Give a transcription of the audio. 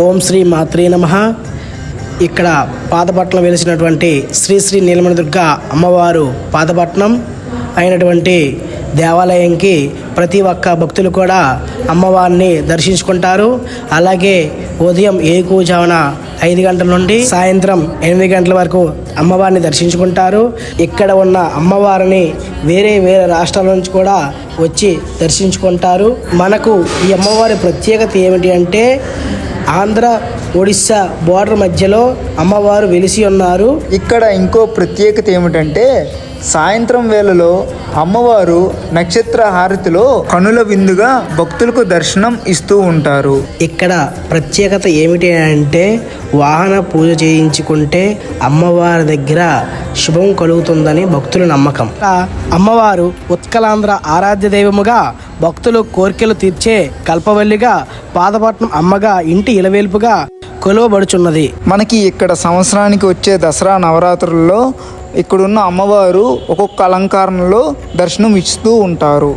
ఓం శ్రీ మాత్రే నమ. ఇక్కడ పాతపట్నం వెలిసినటువంటి శ్రీ శ్రీ నీలమణిదుర్గ అమ్మవారు పాతపట్నం అయినటువంటి దేవాలయంకి ప్రతి ఒక్క భక్తులు కూడా అమ్మవారిని దర్శించుకుంటారు. అలాగే ఉదయం ఏకూజామున ఐదు గంటల నుండి సాయంత్రం ఎనిమిది గంటల వరకు అమ్మవారిని దర్శించుకుంటారు. ఇక్కడ ఉన్న అమ్మవారిని వేరే వేరే రాష్ట్రాల నుంచి కూడా వచ్చి దర్శించుకుంటారు. మనకు ఈ అమ్మవారి ప్రత్యేకత ఏమిటి అంటే ఆంధ్ర ఒడిస్సా బోర్డర్ మధ్యలో అమ్మవారు వెలిసి ఉన్నారు. ఇక్కడ ఇంకో ప్రత్యేకత ఏమిటంటే సాయంత్రం వేళలో అమ్మవారు నక్షత్ర హారతిలో కనుల విందుగా భక్తులకు దర్శనం ఇస్తూ ఉంటారు. ఇక్కడ ప్రత్యేకత ఏమిటి అంటే వాహన పూజ చేయించుకుంటే అమ్మవారి దగ్గర శుభం కలుగుతుందని భక్తుల నమ్మకం. అమ్మవారు ఉత్కలాంధ్ర ఆరాధ్య దైవముగా భక్తులు కోరికలు తీర్చే కల్పవల్లిగా పాదపట్నం అమ్మగా ఇంటి ఇలవేల్పుగా కొలువబడుచున్నది. మనకి ఇక్కడ సంవత్సరానికి వచ్చే దసరా నవరాత్రుల్లో ఇక్కడున్న అమ్మవారు ఒక్కొక్క అలంకారంలో దర్శనం ఇస్తూ ఉంటారు.